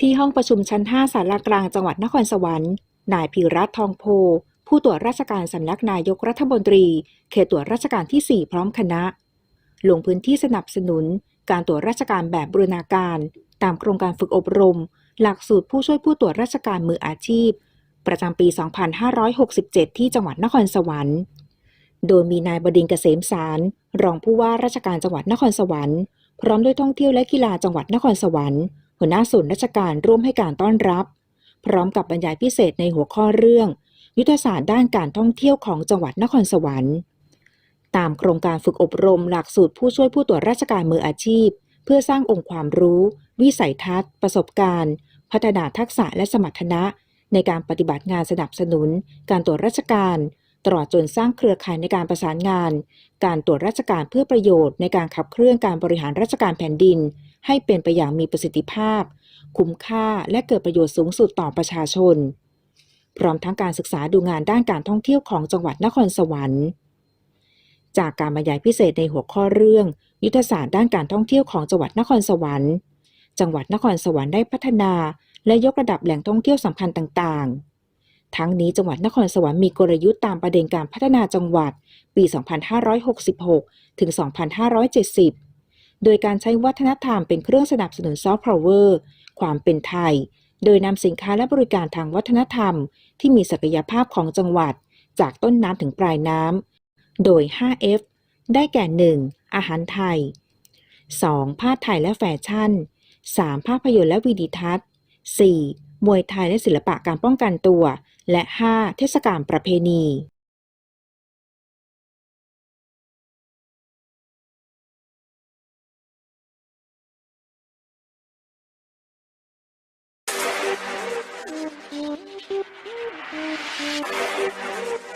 ที่ห้องประชุมชั้น5สารากลางจังหวัดนครสวรรค์ นายพีรัตทองโพ ผู้ตรวจราชการสำนักนายกรัฐมนตรี เขตตรวจราชการที่ 4 พร้อมคณะ ลงพื้นที่สนับสนุน การตรวจราชการแบบบูรณาการ ตามโครงการฝึกอบรม หลักสูตรผู้ช่วยผู้ตรวจราชการมืออาชีพ ประจำปี 2567 ที่จังหวัดนครสวรรค์ โดยมีนายบดินเกษมสาร รองผู้ว่าราชการจังหวัดนครสวรรค์ พร้อมด้วยท่องเที่ยวและกีฬาจังหวัดนครสวรรค์ หัวหน้าส่วนราชการร่วมให้การต้อนรับ พร้อมกับบรรยายพิเศษในหัวข้อเรื่อง ยุทธศาสตร์ด้านการท่องเที่ยวของจังหวัดนครสวรรค์ ตามโครงการฝึกอบรมหลักสูตรผู้ช่วยผู้ตรวจราชการมืออาชีพ เพื่อสร้างองค์ความรู้ วิสัยทัศน์ ประสบการณ์ พัฒนาทักษะและสมรรถนะ ในการปฏิบัติงานสนับสนุน การตรวจราชการตลอดจนสร้างเครือข่ายในการประสานงาน การตรวจราชการเพื่อประโยชน์ในการขับเคลื่อนการบริหารราชการแผ่นดิน ให้เป็นไปอย่างมีประสิทธิภาพ คุ้มค่าและเกิดประโยชน์สูงสุดต่อประชาชน พร้อมทั้งการศึกษาดูงานด้านการท่องเที่ยวของจังหวัดนครสวรรค์ จากการบรรยายพิเศษในหัวข้อเรื่อง ยุทธศาสตร์ด้านการท่องเที่ยวของจังหวัดนครสวรรค์ จังหวัดนครสวรรค์ได้พัฒนา และยกระดับแหล่งท่องเที่ยวสำคัญต่างๆทั้งนี้จังหวัดนครสวรรค์มีกลยุทธ์ตามประเด็นการพัฒนาจังหวัด ปี 2566 ถึง 2570 โดยการใช้วัฒนธรรมเป็นเครื่องสนับสนุนซอฟต์พาวเวอร์ความเป็นไทย โดยนำสินค้าและบริการทางวัฒนธรรม ที่มีศักยภาพของจังหวัด จากต้นน้ำถึงปลายน้ำ โดย 5F ได้แก่ 1. อาหารไทย 2. ผ้าไทยและแฟชั่น 3. ภาพยนตร์และวิดีทัศน์ 4. มวยไทยและศิลปะการป้องกันตัว และ 5. เทศกาลประเพณี Thank you.